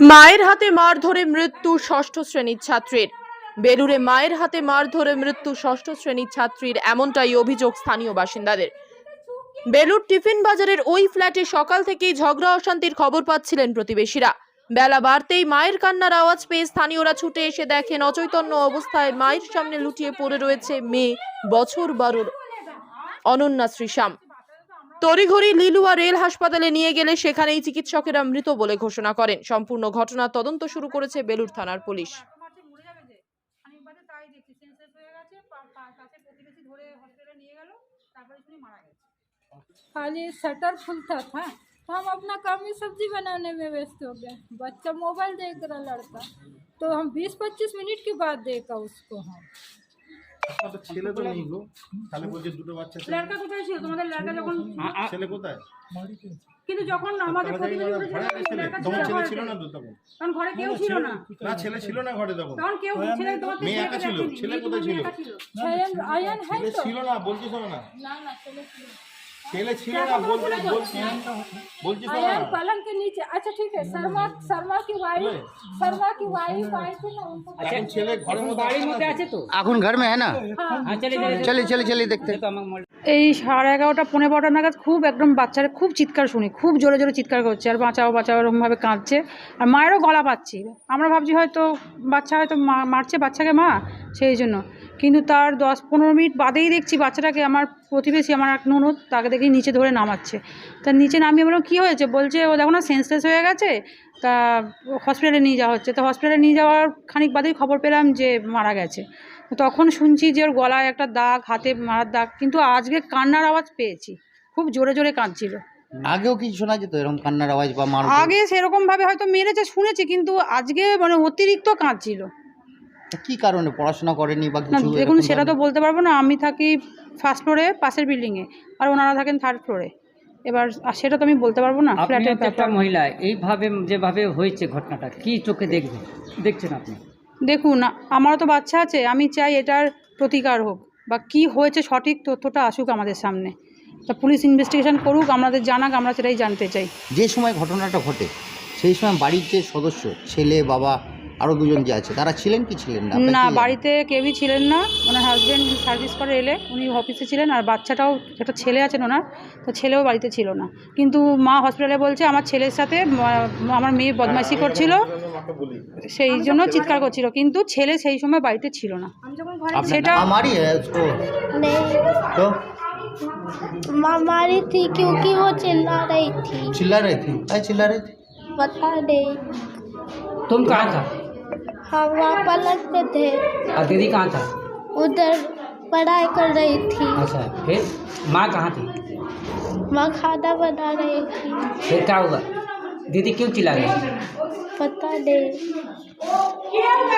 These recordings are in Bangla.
মায়ের হাতে মার ধরে মৃত্যু ষষ্ঠ শ্রেণির ছাত্রীর। বেলুরে মায়ের হাতে মার ধরে মৃত্যু ষষ্ঠ শ্রেণির ছাত্রীর এমনটাই অভিযোগ স্থানীয় বাসিন্দাদের। বেলুর টিফিন বাজারের ওই ফ্ল্যাটে সকাল থেকেই ঝগড়া অশান্তির খবর পাচ্ছিলেন প্রতিবেশীরা। বেলা বাড়তেই মায়ের কান্নার আওয়াজ পেয়ে স্থানীয়রা ছুটে এসে দেখেন অচৈতন্য অবস্থায় মায়ের সামনে লুটিয়ে পড়ে রয়েছে মেয়ে বছর বারোর অনন্যা শ্রীশ্যাম। তড়িঘড়ি লিলুয়া রেল হাসপাতালে নিয়ে গেলে সেখানেই চিকিৎসকেরা মৃত বলে ঘোষণা করেন সম্পূর্ণ ঘটনার তদন্ত শুরু করেছে বেলুর থানার পুলিশ মারছে মরে যাবে যে আমি বাদে তাই দেখছি সেন্সেস হয়ে গেছে পা- পা- পাশে প্রতিবেশী ধরে হসপিটালে নিয়ে গেল তারপরে শুনি मारा गया खाली शटर खुलता था तो हम अपना काम में सब्जी बनाने में व्यस्त हो गए बच्चा मोबाइल देख रहा लड़का तो हम 20-25 मिनट के बाद देखा उसको हम আপনাদের ছিল যখন ছেলে কোথায়? কিন্তু যখন ছেলে ছিল না ঘরে কেউ ছিল না। না ছেলে ছিল না ঘরে তখন? তখন কেউ হ্যাঁ, ছেলে তোমার মেয়ে একা ছিল। ছেলে কোথায় ছিল? ছিল। না হ্যাঁ, বলছিস না না। ছেলে ছিল না বলছি বলছি বলছি শোনো आयन না पलंग के नीचे अच्छा ठीक है शर्मा शर्मा की वाइफ शर्मा की वाइफ आई थी ना उनको এখন ছেলে ঘরের মধ্যে गाड़ी আছে में না আছে तो এখন घर में है ना हाँ चले चले चलिए चलिए चलिए देखते हैं। तो हम मोड़ এই সাড়ে এগারোটা পনেরো বারোটা নাগাদ খুব একদম বাচ্চারা খুব চিৎকার শুনি খুব জোরে জোরে চিৎকার করছে আর বাঁচাও বাঁচাও এরকমভাবে কাঁদছে আর মায়েরও গলা পাচ্ছি আমরা ভাবছি হয়তো বাচ্চা হয়তো মা- মারছে বাচ্চাকে মা সেই জন্য কিন্তু তার দশ পনেরো মিনিট বাদেই দেখছি বাচ্চাটাকে আমার প্রতিবেশী আমার এক ননদ তাকে দেখি নিচে ধরে নামাচ্ছে। তা নিচে নামিয়ে বললাম কী হয়েছে? বলছে ও দেখো না সেন্সলেস হয়ে গেছে। তা হসপিটালে নিয়ে যাওয়া হচ্ছে। তো হসপিটালে নিয়ে যাওয়ার খানিক বাদেই খবর পেলাম যে মারা গেছে। তখন শুনছি যে ওর গলায় একটা দাগ হাতে মারার দাগ কিন্তু আজকে কান্নার আওয়াজ পেয়েছি। খুব জোরে জোরে কাঁদছিল। আগেও কি শোনা যেত এরকম কান্নার আওয়াজ বা আগে সেরকম ভাবে হয়তো মেরেছে শুনেছি কিন্তু আজকে মানে অতিরিক্ত কাঁদছিল। কি কারণে পড়াশোনা করেনি বা কিছু দেখুন এরকম সেটা তো বলতে পারব না আমি থাকি ফার্স্ট ফ্লোরে পাশের বিল্ডিংয়ে আর ওনারা থাকেন থার্ড ফ্লোরে এবার আর সেটা তো আমি বলতে পারব না আপনি ফ্ল্যাটের হচ্ছে একটা ব্যাপার। মহিলা এইভাবে যেভাবে হয়েছে ঘটনাটা কি চোখে দেখবেন? দেখছেন আপনি? দেখুন আমারও তো বাচ্চা আছে আমি চাই এটার প্রতিকার হোক বা কি হয়েছে সঠিক তথ্যটা আসুক আমাদের সামনে। তা পুলিশ ইনভেস্টিগেশন করুক আমাদের জানাক আমরা সেটাই জানতে চাই। যে সময় ঘটনাটা ঘটে সেই সময় বাড়ির যে সদস্য ছেলে বাবা আরো দুজন যে আছে তারা ছিলেন কি ছিলেন না আপনার না কি জানেন? বাড়িতে কেউই ছিলেন না ওনার হাজব্যান্ড সার্ভিস করে এলে উনি অফিসে ছিলেন আর বাচ্চাটাও একটা ছেলে আছেন ওনার তো ছেলেও বাড়িতে ছিল না কিন্তু মা হসপিটালে বলছে আমার ছেলের সাথে মা- আমার মেয়ে বদমাইশি করছিল সেই জন্য চিৎকার করছিল কিন্তু ছেলে সেই সময় বাড়িতে ছিল না আপনার সেটা- नाम हमारी है उसको नहीं तो माँ मारी थी क्योंकि वो चिल्ला रही थी चिल्ला रहे थे क्या चिल्ला रहे थे बता दे तुम कहाँ था हम वहाँ पलंग पे थे। और दीदी कहाँ था? उधर पढ़ाई कर रही थी। अच्छा फिर? माँ कहाँ थी? माँ खाना बना रही थी। फिर क्या हुआ? दीदी क्यों चिल्ला रही? बता दे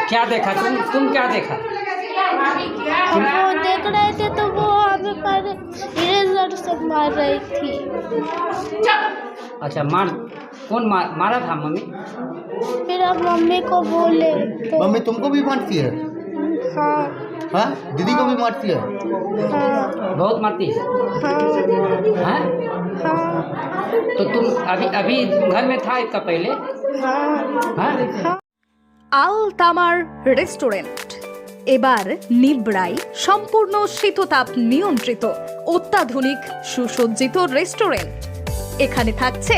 क्या देखा? तुम तुम क्या देखा? हम वो देख रहे थे तो वो हमें पर इरेजर से मार रही थी। अच्छा मार कौन मार, मारा था मम्मी फिर हम मम्मी को बोले तो मम्मी तुमको भी मारती है हाँ हाँ दीदी को भी मारती है हाँ बहुत मारती है हाँ हाँ? हाँ तो तुम अभी अभी घर में था इसका पहले हाँ हाँ আল তামার রেস্টুরেন্ট এবার নিবড়াই সম্পূর্ণ শীততাপ নিয়ন্ত্রিত অত্যাধুনিক সুসজ্জিত রেস্টুরেন্ট এখানে থাকছে